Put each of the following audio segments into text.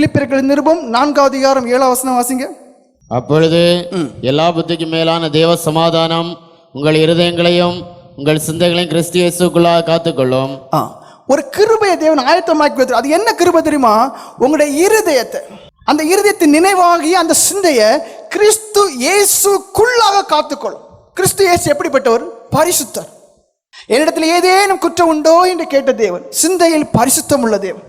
பிலிப்பியர்கள் நிருபம் நான்காவது அதிகாரம் ஏழாம் வசனம் வாசிங்க. அப்பொழுது எல்லா புத்திக்கும் மேலான தேவ சமாதானம் உங்கள் இருதயங்களையும் உங்கள் சிந்தைகளையும் கிறிஸ்து இயேசுக்குள்ளாக காத்துக்கொள்ளும். ஒரு கிருபையை தேவன் ஆயத்தமாக்கி அது என்ன கிருபை தெரியுமா? உங்களுடைய இருதயத்தை. அந்த இருதயத்தின் நினைவாகி அந்த சிந்தையை கிறிஸ்து இயேசுக்குள்ளாக காத்துக்கொள்ளும். கிறிஸ்து இயேசு எப்படிப்பட்டவர்? பரிசுத்தர். என்னிடத்தில் ஏதேனும் குற்றம் உண்டோ என்று கேட்ட தேவன் சிந்தையில் பரிசுத்தம் உள்ள தேவன்.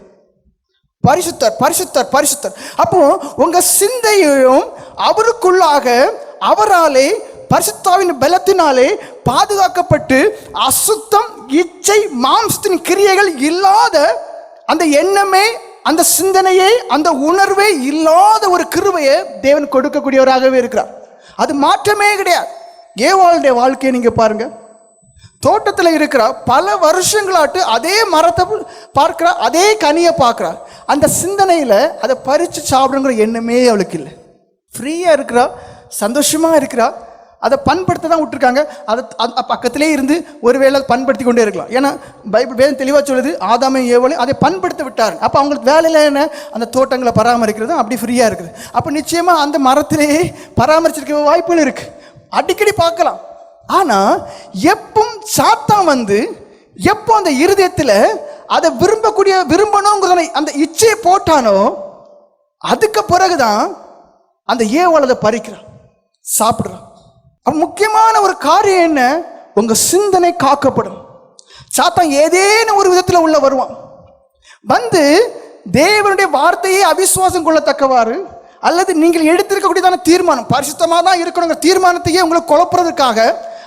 பரிசுத்தர் பரிசுத்தர் பரிசுத்தர். அப்போ உங்க சிந்தையும் அவருக்குள்ளாக அவராலே பரிசுத்தாவின் பலத்தினாலே பாதுகாக்கப்பட்டு அசுத்தம் இச்சை மாம்சத்தின் கிரியைகள் இல்லாத அந்த எண்ணமே அந்த சிந்தனையே அந்த உணர்வே இல்லாத ஒரு கிருவையை தேவன் கொடுக்கக்கூடியவராகவே இருக்கிறார். அது மாற்றமே கிடையாது. ஏவாளுடைய வாழ்க்கையை நீங்க பாருங்கள் தோட்டத்தில் இருக்கிற பல வருஷங்களாட்டு அதே மரத்தை பார்க்குறா அதே கனியை பார்க்குறா அந்த சிந்தனையில் அதை பறித்து சாப்பிடுங்கிற எண்ணமே அவளுக்கு இல்லை. ஃப்ரீயாக இருக்கிறா சந்தோஷமாக இருக்கிறா அதை பண்படுத்த தான் விட்டுருக்காங்க. அதை பக்கத்திலே இருந்து ஒருவேளை பண்படுத்தி கொண்டே இருக்கலாம். ஏன்னா பைபிள் வேதம் தெளிவாக சொல்லுது ஆதாமை ஏவலை அதை பண்படுத்த விட்டார் அப்போ அவங்களுக்கு வேலையில் என்ன? அந்த தோட்டங்களை பராமரிக்கிறது அப்படி ஃப்ரீயாக இருக்குது. அப்போ நிச்சயமாக அந்த மரத்திலேயே பராமரிச்சிருக்க வாய்ப்புகள் இருக்குது அடிக்கடி பார்க்கலாம். ஆனா எப்பவும் சாத்தான் வந்து எப்போ அந்த இருதயத்தில் அதை விரும்பக்கூடிய விரும்பணுங்கிறத அந்த இச்சையை போட்டானோ அதுக்கு பிறகுதான் அந்த ஏவாள் அதை பறிக்கிறான் சாப்பிட்றான். அப்ப முக்கியமான ஒரு காரியம் என்ன? உங்க சிந்தனை காக்கப்படும். சாத்தான் ஏதேனும் ஒரு விதத்தில் உள்ள வருவான். வந்து தேவனுடைய வார்த்தையை அவிசுவாசம் கொள்ளத்தக்கவாறு அல்லது நீங்கள் எடுத்திருக்கக்கூடியதான தீர்மானம் பரிசுத்தமாக தான் இருக்கணுங்கிற தீர்மானத்தையே உங்களை குழப்புறதுக்காக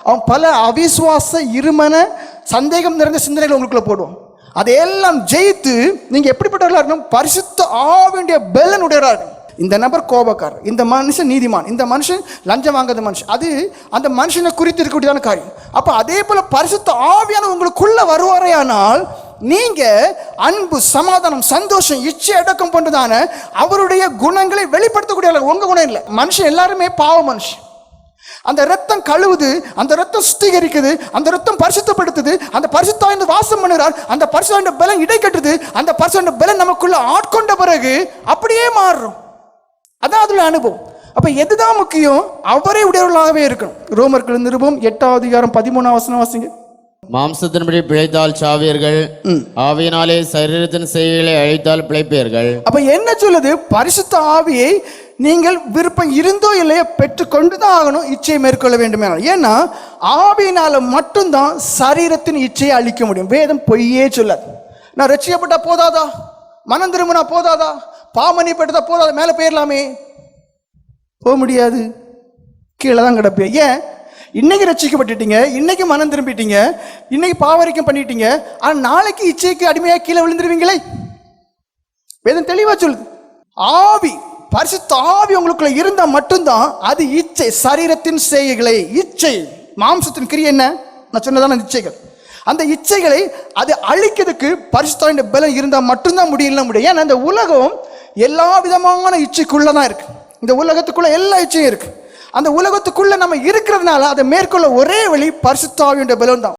அவன் பல அவிசுவாச இருமன சந்தேகம் நிறைந்த சிந்தனைகள் உங்களுக்குள்ள போடுவான் அதையெல்லாம் ஜெயித்து நீங்கள் எப்படிப்பட்டவர்களாக இருக்கணும்? பரிசுத்த ஆவியுடைய பெலன் உடையவரா இருக்கணும். இந்த நபர் கோபக்காரர் இந்த மனுஷன் நீதிமான் இந்த மனுஷன் லஞ்சம் வாங்காத மனுஷன். அது அந்த மனுஷனை குறித்து இருக்கக்கூடியதான காரியம். அப்போ அதே போல் பரிசுத்த ஆவியான உங்களுக்குள்ளே வருவாரேயானால் நீங்கள் அன்பு சமாதானம் சந்தோஷம் இச்சை அடக்கம் பண்ணுறதான அவருடைய குணங்களை வெளிப்படுத்தக்கூடிய அளவு. குணம் இல்லை. மனுஷன் எல்லாருமே பாவ மனுஷன். அந்த ரத்தம் கழுவுது அந்த ரத்தம் சுத்திகரிக்குது அந்த ரத்தம் பரிசுத்தப்படுத்துது அந்த பரிசுத்தாய்ந்து வாசம் பண்ணுறார் அந்த பரிசுத்தாய்ந்த பலம் இடை கட்டுது அந்த பரிசுத்த பலம் நமக்குள்ள ஆட்கொண்ட பிறகு அப்படியே மாறுறோம். அதான் அதில் அனுபவம். அப்போ எதுதான் முக்கியம்? அவரே உடையவர்களாகவே இருக்கணும். ரோமர்கள் நிருபம் எட்டாவது அதிகாரம் பதிமூணாம் வசனம் வாசிங்க. மாம்சத்தின்படி பிழைத்தால் சாவீர்கள் ஆவியினாலே சரீரத்தின் செய்கைகளை அழித்தால் பிழைப்பீர்கள். அப்ப என்ன சொல்லுது? பரிசுத்த ஆவியை நீங்கள் விருப்பம் இருந்தோ இல்லையோ பெற்றுக்கொண்டு தான் ஆகணும் இச்சையை மேற்கொள்ள வேண்டுமே ஏன்னா ஆவியினால மட்டும்தான் சரீரத்தின் இச்சையை அழிக்க முடியும். வேதம் பொய்யே சொல்லாது. நான் ரட்சிக்கப்பட்டா போதாதா? மனம் திரும்பினா போதாதா? பாமணிப்பட்டதா போதாதா? மேலே போயிடலாமே போக முடியாது. கீழே தான் கிடப்பே. ஏன்? இன்னைக்கு ரசிக்கப்பட்டுட்டீங்க இன்னைக்கு மனம் திரும்பிட்டீங்க இன்னைக்கு பாவரிக்கம் பண்ணிட்டீங்க ஆனால் நாளைக்கு இச்சைக்கு அடிமையாக கீழே விழுந்துருவீங்களே? வேதம் தெளிவாக சொல்லுது. ஆவி பரிசுத்த ஆவி உங்களுக்குள்ள இருந்தால் மட்டும்தான் அது இச்சை சரீரத்தின் செய்கைகளை இச்சை மாம்சத்தின் கிரியை என்ன? நான் சொன்னதான அந்த இச்சைகள். அந்த இச்சைகளை அது அழிக்கிறதுக்கு பரிசுத்தாவின் பலம் இருந்தால் மட்டும்தான் முடியல முடியும். ஏன்னா இந்த உலகம் எல்லா விதமான இச்சைக்குள்ளே தான் இருக்குது இந்த உலகத்துக்குள்ளே எல்லா இச்சையும் இருக்குது அந்த உலகத்துக்குள்ள நம்ம இருக்கிறதுனால அதை மேற்கொள்ள ஒரே வழி பரிசுத்தாவியுடைய பலன் தான்